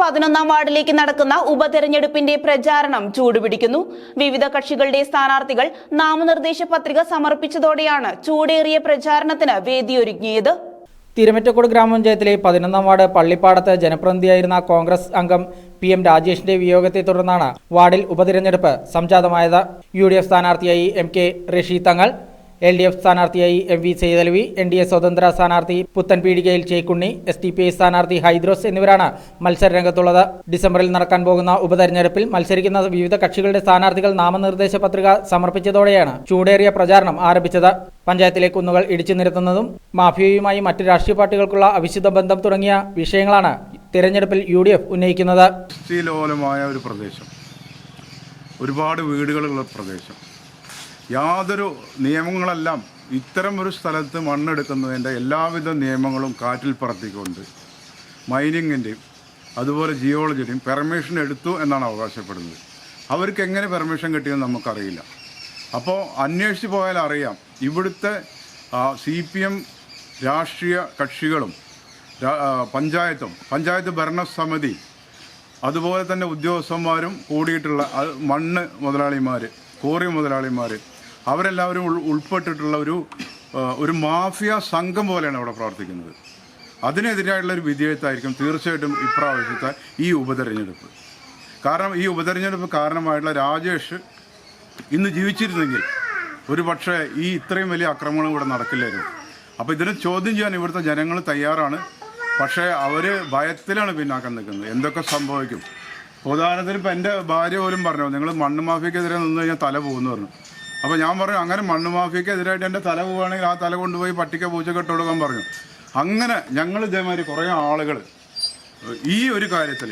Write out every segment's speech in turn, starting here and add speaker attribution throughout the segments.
Speaker 1: പതിനൊന്നാം വാർഡിലേക്ക് നടക്കുന്ന ഉപതെരഞ്ഞെടുപ്പിന്റെ പ്രചാരണം ചൂടുപിടിക്കുന്നു. വിവിധ കക്ഷികളുടെ സ്ഥാനാർത്ഥികൾ നാമനിർദ്ദേശ പത്രിക സമർപ്പിച്ചതോടെയാണ് ചൂടേറിയ പ്രചാരണത്തിന് വേദിയൊരുങ്ങിയത്.
Speaker 2: തിരുമറ്റക്കോട് ഗ്രാമപഞ്ചായത്തിലെ പതിനൊന്നാം വാർഡ് പള്ളിപ്പാടത്ത് ജനപ്രതിനിധിയായിരുന്ന കോൺഗ്രസ് അംഗം പി എം രാജേഷിന്റെ വിയോഗത്തെ തുടർന്നാണ് വാർഡിൽ ഉപതിരഞ്ഞെടുപ്പ് സംജാതമായത്. യു ഡി എഫ് സ്ഥാനാർത്ഥിയായി M K Rasheed Thangal L D F സ്ഥാനാർത്ഥിയായി M V Saithalavi N D A സ്വതന്ത്ര സ്ഥാനാർത്ഥി പുത്തൻ പീടികയിൽ Chekkunni S T P I സ്ഥാനാർത്ഥി ഹൈദ്രോസ് എന്നിവരാണ് മത്സരരംഗത്തുള്ളത്. ഡിസംബറിൽ നടക്കാൻ പോകുന്ന ഉപതെരഞ്ഞെടുപ്പിൽ മത്സരിക്കുന്ന വിവിധ കക്ഷികളുടെ സ്ഥാനാർത്ഥികൾ നാമനിർദ്ദേശ പത്രിക സമർപ്പിച്ചതോടെയാണ് ചൂടേറിയ പ്രചാരണം ആരംഭിച്ചത്. പഞ്ചായത്തിലെ കുന്നുകൾ ഇടിച്ചു നിരത്തുന്നതും മാഫിയയുമായി മറ്റ് രാഷ്ട്രീയ പാർട്ടികൾക്കുള്ള അവിശുദ്ധ ബന്ധം തുടങ്ങിയ വിഷയങ്ങളാണ് തിരഞ്ഞെടുപ്പിൽ യു ഡി എഫ് ഉന്നയിക്കുന്നത്.
Speaker 3: ഒരു പ്രദേശം. ഒരുപാട് വീടുകളുള്ള പ്രദേശം. യാതൊരു നിയമങ്ങളെല്ലാം ഇത്തരം ഒരു സ്ഥലത്ത് മണ്ണെടുക്കുന്നതിന്റെ എല്ലാവിധ നിയമങ്ങളും കാറ്റിൽ പറത്തിക്കൊണ്ട് മൈനിങ്ങിന്റെയും അതുപോലെ ജിയോളജിയുടെയും പെർമിഷൻ എടുത്തു എന്നാണ് അവകാശപ്പെടുന്നത്. അവർക്ക് എങ്ങനെ പെർമിഷൻ കിട്ടിയെന്ന് നമുക്കറിയില്ല. അപ്പോൾ അന്വേഷിച്ച് പോയാൽ അറിയാം. ഇവിടുത്തെ സി പി എം രാഷ്ട്രീയ കക്ഷികളും പഞ്ചായത്തും പഞ്ചായത്ത് ഭരണസമിതി അതുപോലെ തന്നെ ഉദ്യോഗസ്ഥന്മാരും കൂടിയിട്ടുള്ള മണ്ണ് മുതലാളിമാർ കോറി മുതലാളിമാർ അവരെല്ലാവരും ഉൾപ്പെട്ടിട്ടുള്ള ഒരു ഒരു മാഫിയ സംഘം പോലെയാണ് അവിടെ പ്രവർത്തിക്കുന്നത്. അതിനെതിരായിട്ടുള്ള ഒരു വിധേയത്തായിരിക്കും തീർച്ചയായിട്ടും ഇപ്രാവശ്യത്തെ ഈ ഉപതെരഞ്ഞെടുപ്പ്. കാരണം ഈ ഉപതെരഞ്ഞെടുപ്പ് കാരണമായിട്ടുള്ള രാജേഷ് ഇന്ന് ജീവിച്ചിരുന്നെങ്കിൽ ഒരു പക്ഷേ ഈ ഇത്രയും വലിയ ആക്രമണം ഇവിടെ നടക്കില്ലായിരുന്നു. അപ്പോൾ ഇതിനെ ചോദ്യം ചെയ്യാൻ ഇവിടുത്തെ ജനങ്ങൾ തയ്യാറാണ്. പക്ഷേ അവർ ഭയത്തിലാണ് പിന്നാക്കം നിൽക്കുന്നത്. എന്തൊക്കെ സംഭവിക്കും? ഉദാഹരണത്തിന് ഇപ്പം എന്റെ ഭാര്യ പോലും പറഞ്ഞു നിങ്ങൾ മണ്ണ് മാഫിയക്കെതിരെ നിന്ന് കഴിഞ്ഞാൽ തല പോകുന്നു പറഞ്ഞു. അപ്പോൾ ഞാൻ പറഞ്ഞു അങ്ങനെ മണ്ണ് മാഫിയക്കെതിരായിട്ട് എന്റെ തല പോവുകയാണെങ്കിൽ ആ തല കൊണ്ടുപോയി പട്ടിക്ക പൂച്ചക്കെട്ട് കൊടുക്കാൻ പറഞ്ഞു. അങ്ങനെ ഞങ്ങൾ ഇതേമാതിരി കുറേ ആളുകൾ ഈ ഒരു കാര്യത്തിൽ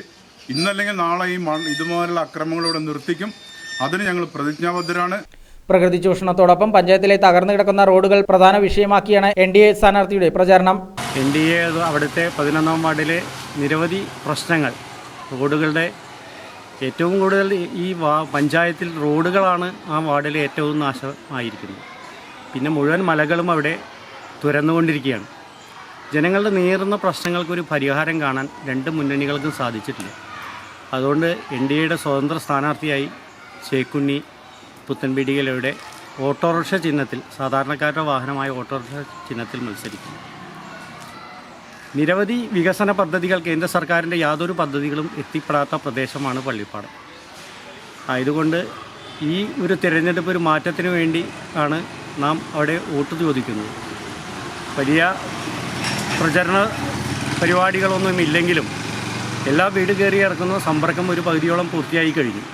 Speaker 3: ഇന്നല്ലെങ്കിൽ നാളെ ഈ മണ്ണ് ഇതുപോലുള്ള അക്രമങ്ങളിവിടെ നിർത്തിക്കും. അതിന് ഞങ്ങൾ പ്രതിജ്ഞാബദ്ധരാണ്.
Speaker 2: പ്രകൃതി ചൂഷണത്തോടൊപ്പം പഞ്ചായത്തിലെ തകർന്നു കിടക്കുന്ന റോഡുകൾ പ്രധാന വിഷയമാക്കിയാണ് എൻ ഡി എ സ്ഥാനാർത്ഥിയുടെ പ്രചാരണം.
Speaker 4: എൻ ഡി എ അവിടുത്തെ പതിനൊന്നാം വാർഡിലെ നിരവധി പ്രശ്നങ്ങൾ റോഡുകളുടെ ഏറ്റവും കൂടുതൽ ഈ പഞ്ചായത്തിൽ റോഡുകളാണ് ആ വാർഡിൽ ഏറ്റവും നാശമായിരിക്കുന്നത്. പിന്നെ മുഴുവൻ മലകളും അവിടെ തുരന്നുകൊണ്ടിരിക്കുകയാണ്. ജനങ്ങളുടെ നേരുന്ന പ്രശ്നങ്ങൾക്കൊരു പരിഹാരം കാണാൻ രണ്ട് മുന്നണികൾക്കും സാധിച്ചിട്ടില്ല. അതുകൊണ്ട് എൻ ഡി എയുടെ സ്വതന്ത്ര സ്ഥാനാർത്ഥിയായി ചേക്കുണ്ണി പുത്തൻപീടികയിലൂടെ ഓട്ടോറിക്ഷ ചിഹ്നത്തിൽ സാധാരണക്കാരുടെ വാഹനമായ ഓട്ടോറിക്ഷ ചിഹ്നത്തിൽ മത്സരിക്കുന്നു. നിരവധി വികസന പദ്ധതികൾ കേന്ദ്ര സർക്കാരിന്റെ യാതൊരു പദ്ധതികളും എത്തിപ്പെടാത്ത പ്രദേശമാണ് പള്ളിപ്പാടം. ആയതുകൊണ്ട് ഈ ഒരു തിരഞ്ഞെടുപ്പ് ഒരു മാറ്റത്തിന് വേണ്ടി ആണ് നാം അവിടെ വോട്ട് ചോദിക്കുന്നത്. വലിയ പ്രചരണ പരിപാടികളൊന്നും ഇല്ലെങ്കിലും എല്ലാ വീട് കയറി ഇറക്കുന്ന സമ്പർക്കം ഒരു പകുതിയോളം പൂർത്തിയായി കഴിഞ്ഞു.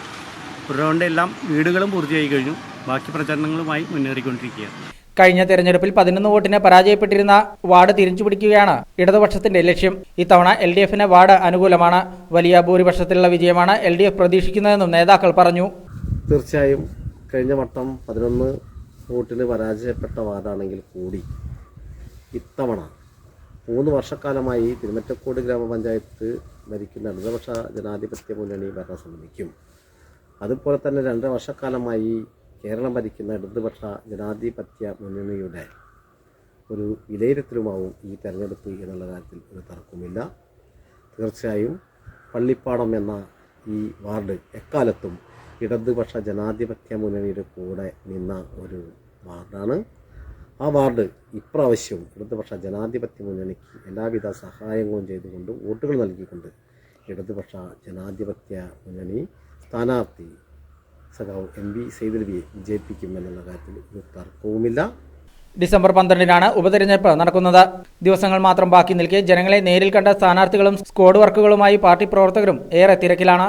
Speaker 4: അതുകൊണ്ട് എല്ലാം വീടുകളും പൂർത്തിയായി കഴിഞ്ഞു. ബാക്കി പ്രചരണങ്ങളുമായി മുന്നേറിക്കൊണ്ടിരിക്കുകയാണ്.
Speaker 2: കഴിഞ്ഞ തെരഞ്ഞെടുപ്പിൽ പതിനൊന്ന് വോട്ടിന് പരാജയപ്പെട്ടിരുന്ന വാർഡ് തിരിച്ചുപിടിക്കുകയാണ് ഇടതുപക്ഷത്തിന്റെ ലക്ഷ്യം. ഇത്തവണ എൽ ഡി എഫിന് വാർഡ് അനുകൂലമാണ്. വലിയ ഭൂരിപക്ഷത്തിലുള്ള വിജയമാണ് എൽ ഡി എഫ് പ്രതീക്ഷിക്കുന്നതെന്നും നേതാക്കൾ പറഞ്ഞു.
Speaker 5: തീർച്ചയായും കഴിഞ്ഞ വട്ടം പതിനൊന്ന് വോട്ടിന് പരാജയപ്പെട്ട വാർഡാണെങ്കിൽ കൂടി ഇത്തവണ മൂന്ന് വർഷക്കാലമായി തിരുമറ്റക്കോട് ഗ്രാമപഞ്ചായത്ത് ഭരിക്കുന്ന ഇടതുപക്ഷ ജനാധിപത്യ മുന്നണി ഭരണസമിതിക്കും അതുപോലെ തന്നെ രണ്ടര വർഷക്കാലമായി കേരളം ഭരിക്കുന്ന ഇടതുപക്ഷ ജനാധിപത്യ മുന്നണിയുടെ ഒരു വിലയിരുത്തലുമാവും ഈ തെരഞ്ഞെടുപ്പ് എന്നുള്ള കാര്യത്തിൽ ഒരു തർക്കമില്ല തീർച്ചയായും പള്ളിപ്പാടം എന്ന ഈ വാർഡ് എക്കാലത്തും ഇടതുപക്ഷ ജനാധിപത്യ മുന്നണിയുടെ കൂടെ നിന്ന ഒരു വാർഡാണ്. ആ വാർഡ് ഇപ്രാവശ്യവും ഇടതുപക്ഷ ജനാധിപത്യ മുന്നണിക്ക് എല്ലാവിധ സഹായങ്ങളും ചെയ്തുകൊണ്ട് വോട്ടുകൾ നൽകിക്കൊണ്ട് ഇടതുപക്ഷ ജനാധിപത്യ മുന്നണി സ്ഥാനാർത്ഥി സഖാവ് എം വി സൈദൽവിയെ വിജയിപ്പിക്കുമെന്നുള്ള കാര്യത്തിൽ ഒരു തർക്കവുമില്ല.
Speaker 2: ഡിസംബർ പന്ത്രണ്ടിനാണ് ഉപതെരഞ്ഞെടുപ്പ് നടക്കുന്നത്. ദിവസങ്ങൾ മാത്രം ബാക്കി നിൽക്കെ ജനങ്ങളെ നേരിൽ കണ്ട സ്ഥാനാർത്ഥികളും സ്ക്വാഡ് വർക്കുകളുമായി പാർട്ടി പ്രവർത്തകരും ഏറെ തിരക്കിലാണ്.